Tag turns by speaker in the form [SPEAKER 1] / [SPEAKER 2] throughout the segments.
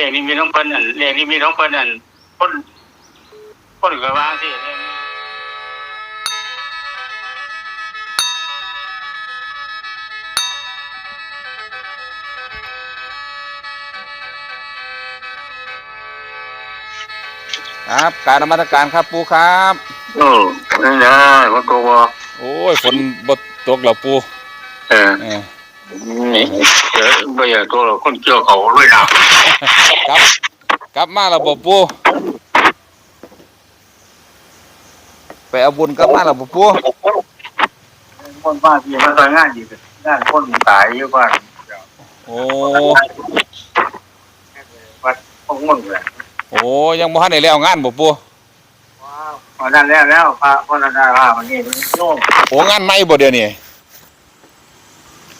[SPEAKER 1] เลขนี้มีน้องเพิ่นนั่นเลขนี้มีน้องเพิ่นนั่นคนคนก็วางที่เลขนี้
[SPEAKER 2] ครับการนมัสการครับปูครับ
[SPEAKER 1] โอ้นั่นแหละว่าโกว
[SPEAKER 2] โอ้ยฝนบดตกแล้วปู
[SPEAKER 1] เออ
[SPEAKER 2] เออ
[SPEAKER 1] นี่เออไม่อยากตัวเราคนเกี่ยวเขาด้วยนะ
[SPEAKER 2] ครับ กลับมาแล้วบ่ปูไปเอาบุญกลับมาแล้วบ่ปู
[SPEAKER 1] คนบ้านที่มันทำงานอยู่งานคนตายอยู่บ้าน
[SPEAKER 2] โอ้
[SPEAKER 1] วัดพงมึงเลย
[SPEAKER 2] โอ้ยังบ่ทันได้แล้วงานบ่ปู
[SPEAKER 1] ว้าวพอนั้นแล้วแล้วพระพระนันดาพระวันนี้โยม
[SPEAKER 2] โอ้งานใหม่บ่เดี๋ยวนี้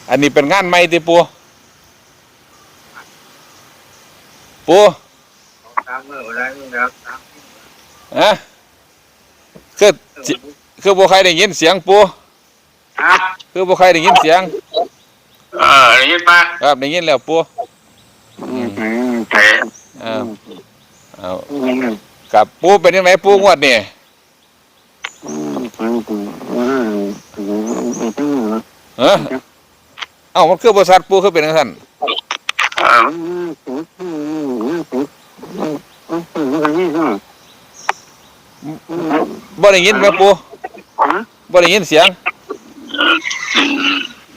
[SPEAKER 2] อันนี้เป็นงานใหม่ติปู ปู
[SPEAKER 1] สามมืออะไรนี่นะสาม
[SPEAKER 2] ฮะคือสิคือบ่ใครได้ยินเสียงปู
[SPEAKER 1] ฮะ
[SPEAKER 2] คือบ่ใครได้ยินเสียง
[SPEAKER 1] เออได้ยินปะ
[SPEAKER 2] ครับได้ยินแล้วปู
[SPEAKER 1] อืมอืมแต่
[SPEAKER 2] เอ้าวอ้าวกับปูเป็นยังไงปูงวดนี่เออเอ้ามันคือบริษัทปูคือเป็นจังซั่น บ่ได้ยินแม่ปูบ่ได้ยินเสียง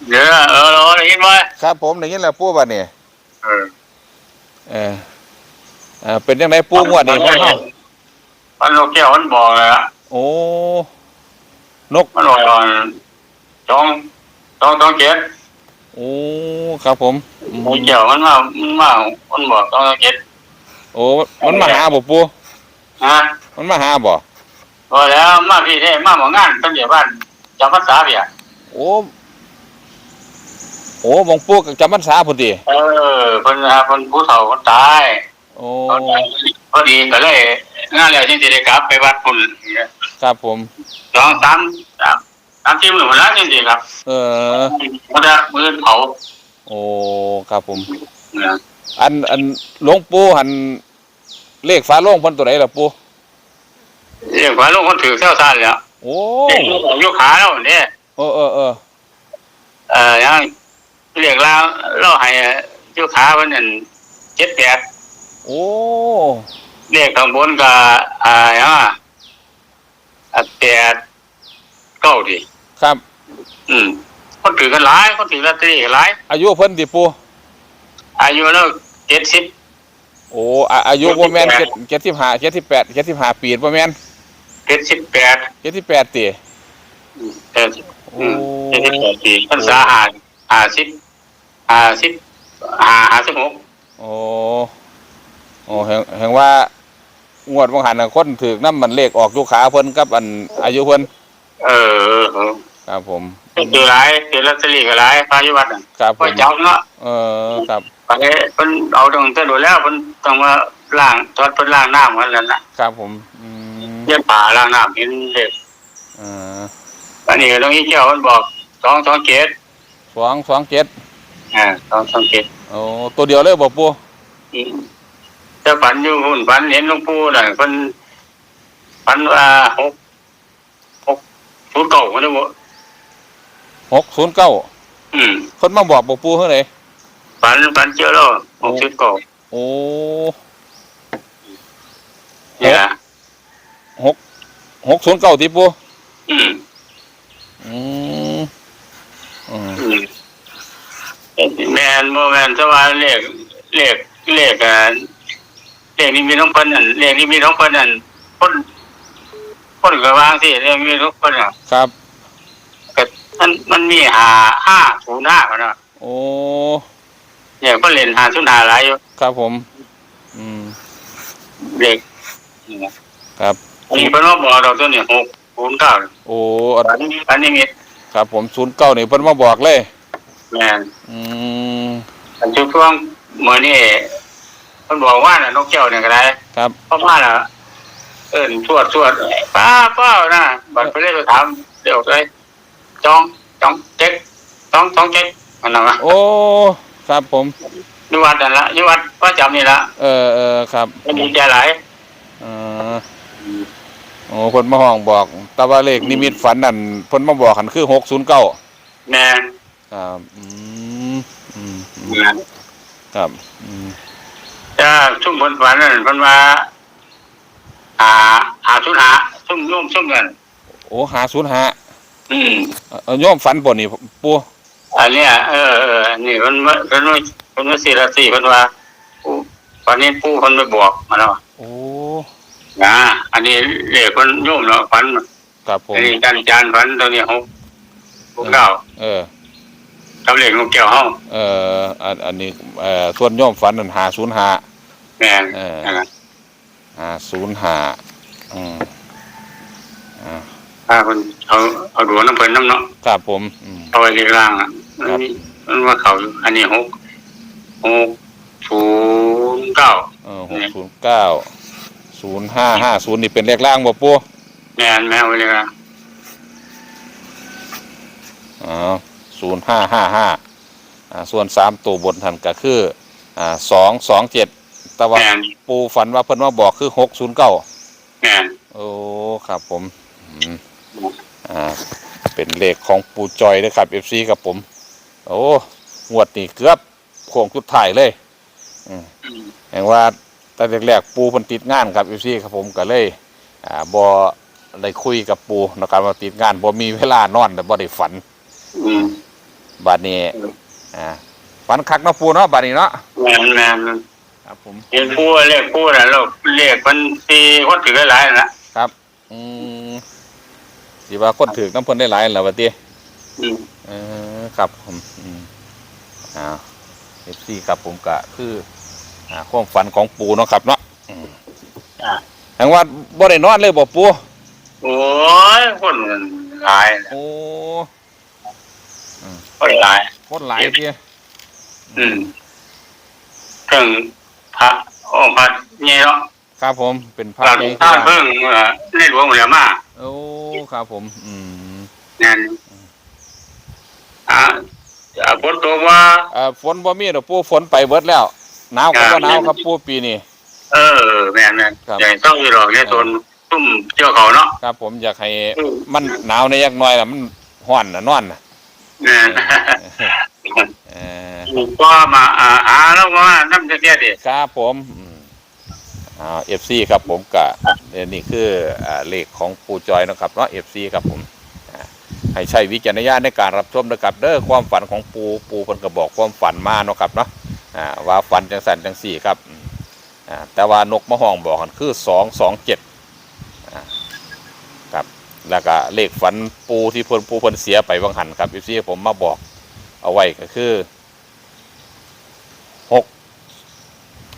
[SPEAKER 1] เดี๋ยวเออเราได้ยินไหม
[SPEAKER 2] ครับผมได้ยินแล้วปูบัดนี้
[SPEAKER 1] เออ
[SPEAKER 2] เออเออเป็นจังไดปูงวดนี่ของเฮา
[SPEAKER 1] มันโลเกี่ยวมันบอกเลยอะ
[SPEAKER 2] โอ้นก
[SPEAKER 1] มันบอกว่าจองจองจองเจ็ด
[SPEAKER 2] โอ้ครับผมอืม
[SPEAKER 1] โลเกี่ยวมันมามันมามันบอกจองจองเจ็ด
[SPEAKER 2] โอ้มันมาหาบ่ปู
[SPEAKER 1] ฮะ
[SPEAKER 2] มันมาหาบ่
[SPEAKER 1] พอแล้วมาพี่เท่มาหมองานตั้งแต่บ้านจำพรรษาเบีย
[SPEAKER 2] โอ้โอ้บองปูกับจำพรรษาพุ่นติ
[SPEAKER 1] เออคนคนผู้เฒ่าคนตาย
[SPEAKER 2] โอ้
[SPEAKER 1] พอดีก็เลยงานแล้วจึงจะได้กลับไปวัดพุ่น
[SPEAKER 2] ครับผม
[SPEAKER 1] สองสามสามสามที่มือมาแล้วจริงๆครับ
[SPEAKER 2] เออ
[SPEAKER 1] มันจะมือเผา
[SPEAKER 2] โอ้ครับผม
[SPEAKER 1] เนี่ย
[SPEAKER 2] อันอันหลวงปู่หันเลขฟ้าโล่งเพิ่นตัวไหนล่ะปู่
[SPEAKER 1] เรียกว่าลูกคนถือเส้าซ่านแล้ว
[SPEAKER 2] โอ้
[SPEAKER 1] เด็กลูกของยกขาแล้วเนี่ย
[SPEAKER 2] เออเออเออ
[SPEAKER 1] เอ่อยังเรียกแล้วเราให้ยกขาวันนั้นเจ็ดแปด
[SPEAKER 2] โอ้
[SPEAKER 1] เรียกข้างบนก็อ่ายังอะอะแปดเก้าดิ
[SPEAKER 2] ครับ
[SPEAKER 1] อืมคนถือกันหลายคนถือลอตเตอรี่กันหลาย
[SPEAKER 2] อายุเพิ่นติปู่
[SPEAKER 1] อายุแล้วเจ็ดสิบ
[SPEAKER 2] โอ้อาอายุบ่แม่น7 75 78 75ปีบ่แม่น
[SPEAKER 1] เจ็ดสิบแปด
[SPEAKER 2] 78ติ
[SPEAKER 1] เอออืมเจ็ดสิบแปดปีพรรษาห้าห้าสิบห้าสิบห้าห้าสิบหก
[SPEAKER 2] โอ้โอ้แห่งแห่งว่างวดบ่หันน่ะคนถูกนำมันเลขออกอยู่ขาเพิ่นกับอันอายุเพิ่น
[SPEAKER 1] เออเออ
[SPEAKER 2] ครับผม
[SPEAKER 1] ถือหลายถือลอตเตอรี่ก็หลายพายุวัดน่ะ
[SPEAKER 2] ครับผ
[SPEAKER 1] ก็
[SPEAKER 2] ม
[SPEAKER 1] จับเนาะ
[SPEAKER 2] เออครับ
[SPEAKER 1] ไปเพิ่นเอาตรงเส้นดูแล้วเพิ่นต้องมาล้างตอนเพิ่นล้างน้ำกันนั่นน่ะ
[SPEAKER 2] ครับผมอืม
[SPEAKER 1] เย็บป่าล้างน้ำเห็นเด็ก
[SPEAKER 2] เออ
[SPEAKER 1] อันนี้ก็ต้องอีเจ้าเพิ่นบอกสองสองเกต
[SPEAKER 2] สองสองเจ็ด
[SPEAKER 1] อ่าสองสองเกต
[SPEAKER 2] โอ้ตัวเดียวเลยบ่ปู่
[SPEAKER 1] อืมแต่ฝันอยู่หุ่นฝันเห็นหลวงปู่น่ะเพิ่นฝันว่าหกหกศูนย์เก่ามันได้บ่
[SPEAKER 2] หกศูนย์เก้า
[SPEAKER 1] อืม
[SPEAKER 2] คนมาบอกบอกปูเท่าไหร่
[SPEAKER 1] ฝันฝันเจอแล้วหกศูนย์เก่า
[SPEAKER 2] โอ้
[SPEAKER 1] เนี่ย
[SPEAKER 2] หกหกศูนย์เก้าที่ปู
[SPEAKER 1] อืม
[SPEAKER 2] อืมอืม
[SPEAKER 1] อืมแม่นบ่แม่นสว่าเลขเลขเลขอ่าเลขนี้มีน้องเพิ่นนั่นเลขนี้มีน้องเพิ่นนั่นคนคนก็วางสิเลขมีน้องเพิ่นน่ะ
[SPEAKER 2] ครับ
[SPEAKER 1] ก็มันมันมีหาห้าศูนย์ห้าพุ่นน่ะ
[SPEAKER 2] โอ้
[SPEAKER 1] เนี่ยเพิ่นเล่นหาศูนย์ห้าหลายอยู่
[SPEAKER 2] ครับผม อืม
[SPEAKER 1] เลข
[SPEAKER 2] ครับ
[SPEAKER 1] อั นนี้เพิ่นมาบอกเราตัวนี้หกศูนย์เก้า
[SPEAKER 2] โอ้อัน
[SPEAKER 1] อันนี้อันนี้มี
[SPEAKER 2] ครับผมศูนย์เก้านี่เพิ่นมาบอกเลย
[SPEAKER 1] แม่น
[SPEAKER 2] อืม
[SPEAKER 1] อันที่ช่วงมื้อนี้เพิ่นบอกว่าน่ะนกแก้วเนี่ยก็ได้
[SPEAKER 2] ครับ
[SPEAKER 1] เพราะว่าน่ะเอิ้นสวดสวดป้าเป้านะบัดไปเลยไปถามเดี๋ยวเลยจองจองเจ็กจองจองเจ็กมันน่ะวะ
[SPEAKER 2] โอ้ครับผม
[SPEAKER 1] อยู่วัดนั่นละอยู่วัดประจำนี่ละ
[SPEAKER 2] เออเออครับ
[SPEAKER 1] ก็ดีใจหลาย
[SPEAKER 2] เออ โอ้เพิ่นมาห้องบอก แต่ว่าเลขนิมิตฝันนั่นเพิ่นมาบอกหันคือหกศูนย์เก้า
[SPEAKER 1] แม่น
[SPEAKER 2] ครับอืมอืมอืม
[SPEAKER 1] แม่น
[SPEAKER 2] ครับอืม
[SPEAKER 1] ถ้าชุ่มเพิ่นฝันนั่นเพิ่นว่าอ่าหาชุดหาชุ่มโยมชุ่มกัน
[SPEAKER 2] โอ้หาศูนย์หา
[SPEAKER 1] อืม
[SPEAKER 2] เออโยมฝันบ่นี่ปู
[SPEAKER 1] อันเนี้ยเออเอออันนี่เพิ่นว่าเพิ่นว่าเพิ่นว่าสี่ละสี่เพิ่นว่าปู่วันนี้ปู่เพิ่นไปบอกมาแล้ว
[SPEAKER 2] โอ้
[SPEAKER 1] นะอั นนี้เรียกเพิ่นโยมเนาะฝัน
[SPEAKER 2] ครับผม
[SPEAKER 1] อันนี้จานจานฝันตัวนี้หกหกเก้า
[SPEAKER 2] เออ
[SPEAKER 1] กับเลขนกแก้วเฮา
[SPEAKER 2] เอ่ออันอันนี้เอ่อส่วนโยมฝันนั่นหาศูนย์หา
[SPEAKER 1] แม่น
[SPEAKER 2] เออ
[SPEAKER 1] นั่นล่ะ
[SPEAKER 2] หาศูนย์หาอืมอ่า
[SPEAKER 1] ถ้าเพิ่นเอาเอาดูน้ำเพิ่นน้ำเนาะ
[SPEAKER 2] ครับผมอืม
[SPEAKER 1] เอาไว้เลขล่างอะ
[SPEAKER 2] ครับ
[SPEAKER 1] อันนี้มันว่าเขาอยู่อันนี้หกหกศูนย์เก้า
[SPEAKER 2] เออหกศูนย์เก้า ศูนย์ห้าห้าศูนย์นี่เป็นเลขล่างบ่ปู
[SPEAKER 1] แม่นแม่เอาไว้เลขล่าง
[SPEAKER 2] อ๋อศูนย์ห้าห้าห้าอ่าส่วนสามตัวบนทันก็คืออ่าสองสองเจ็ดแต่ว่า
[SPEAKER 1] แม่น
[SPEAKER 2] ปูฝันว่าเพิ่นว่าบอกคือหกศูนย์เก้า
[SPEAKER 1] แม่น
[SPEAKER 2] โอ้ครับผมอืมอ่าเป็นเลขของปูจอยนะครับเอฟซีครับผม โอ้งวดนี่เกือบโค้งสุดท้ายเลย
[SPEAKER 1] อืม
[SPEAKER 2] แห่งว่าตั้ง แต่แรกปูเพิ่นติดงานครับเอฟซีครับผมก็เลยอ่าบ่ได้คุยกับปูนะครับว่าติดงานบ่มีเวลานอนแต่บ่ได้ฝัน
[SPEAKER 1] อืม
[SPEAKER 2] บัดนี้
[SPEAKER 1] อืม
[SPEAKER 2] อ่าฝันคักเนาะปูเนาะบัดนี้เนาะ
[SPEAKER 1] แม่นแม่น
[SPEAKER 2] ครับผม
[SPEAKER 1] เห็นผู้เลขผู้น่ะเราเลขมันตีคนถือหลายๆนะครับ
[SPEAKER 2] อืมสิว่าคนถือน้ำเพิ่นได้หลายแล้วบัดนี้
[SPEAKER 1] อืม
[SPEAKER 2] เออครับผมอืมอ่าเอฟซีครับผมก็คือ อ่าความฝันของปูเนาะครับเนาะอืม
[SPEAKER 1] อ่า
[SPEAKER 2] แห่งว่าบ่ได้นอนเลยบ่ปู
[SPEAKER 1] โอ้ยคนมันหลายนะ
[SPEAKER 2] โอ้
[SPEAKER 1] คนหลาย
[SPEAKER 2] คนหลายเดีย
[SPEAKER 1] อืมเครื่องพระองค์พระเนี่ยเนาะ
[SPEAKER 2] ครับผมเป็นพระ
[SPEAKER 1] หลัง
[SPEAKER 2] ใหญ่
[SPEAKER 1] ท่า
[SPEAKER 2] ที่
[SPEAKER 1] เพิ่งเอ่อในหลวงเหลือมา
[SPEAKER 2] โอ้ครับผม อืม
[SPEAKER 1] นั่นอ่าอ่าฝนตกว่า
[SPEAKER 2] เอ่อฝนบ่มีดอกปูฝนไปเบิดแล้ว หนาวก็บ่หนาวครับปูปีนี้
[SPEAKER 1] เออแม่นแม่น
[SPEAKER 2] ครับ
[SPEAKER 1] ใหญ่ต้องอยู่หรอกเนี่ยตนตุ้มเจ้าเขาเนาะ
[SPEAKER 2] ครับ ผมอยากให้
[SPEAKER 1] อืม
[SPEAKER 2] มันหนาวในยักหน่อยล่ะมันร้อนน่ะนอนน่ะ
[SPEAKER 1] แม่น
[SPEAKER 2] เออ
[SPEAKER 1] ก็มาอ่าหาแล้วก็มาน้ำเตี้ยๆดิ
[SPEAKER 2] ครับผมอืมอ่า FC ครับผมก็นี่คืออ่าเลขของปูจอยเนาะครับเนาะ FC ครับผมอ่าให้ใช้วิจารณญาณในการรับชมนะครับเด้อความฝันของปูปูเพิ่นก็บอกความฝันมาเนาะครับเนาะ อ่าว่าฝันจังสันจังสี่ครับอ่าแต่ว่านกมะฮองบอกกันคือสองสองเจ็ดครับแล้วก็เลขฝันปูที่เพิ่นปูเพิ่นเสียไปวังหันครับ FC ผมมาบอกเอาไว้ก็คือหก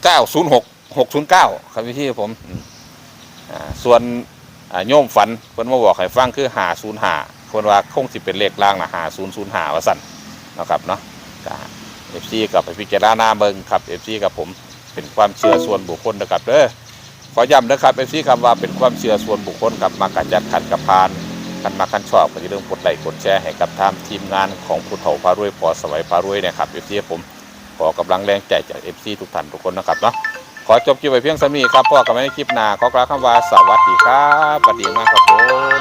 [SPEAKER 2] เก้าศูนย์หกหกศูนย์เก้าครับพี่ที่ผมอ่าส่วนอ่าโยมฝันเพิ่นมาบอกให้ฟังคือหาศูนย์หาเพิ่นว่าคงสิเป็นเลขล่างนะหาศูนย์ศูนย์หาว่าสั่นนะครับเนาะ อฟซีกับไปพิจารณาเบิงครับเอฟซีกับผมเป็นความเชื่อส่วนบุคคลนะครับเด้อขอย้ำนะครับเอฟซีครับว่าเป็นความเชื่อส่วนบุคคลกับมากัจัดขัดกับพานกันมาคันชอบก็อย่าลืมกดไลค์กดแชร์ให้กับทางทีมงานของผู้เฒ่าพารวยพอสวัยพารวยนะครับเอฟซีผมขอกำลังแรงใจจาก FC ทุกท่านทุกคนนะครับเนาะขอจบคลิปไปเพียงสำนี้ครับพ่อกับแม่คลิปหน้าขอกล่าวคำว่าสวัสดีครับสวัสดีมากครับผม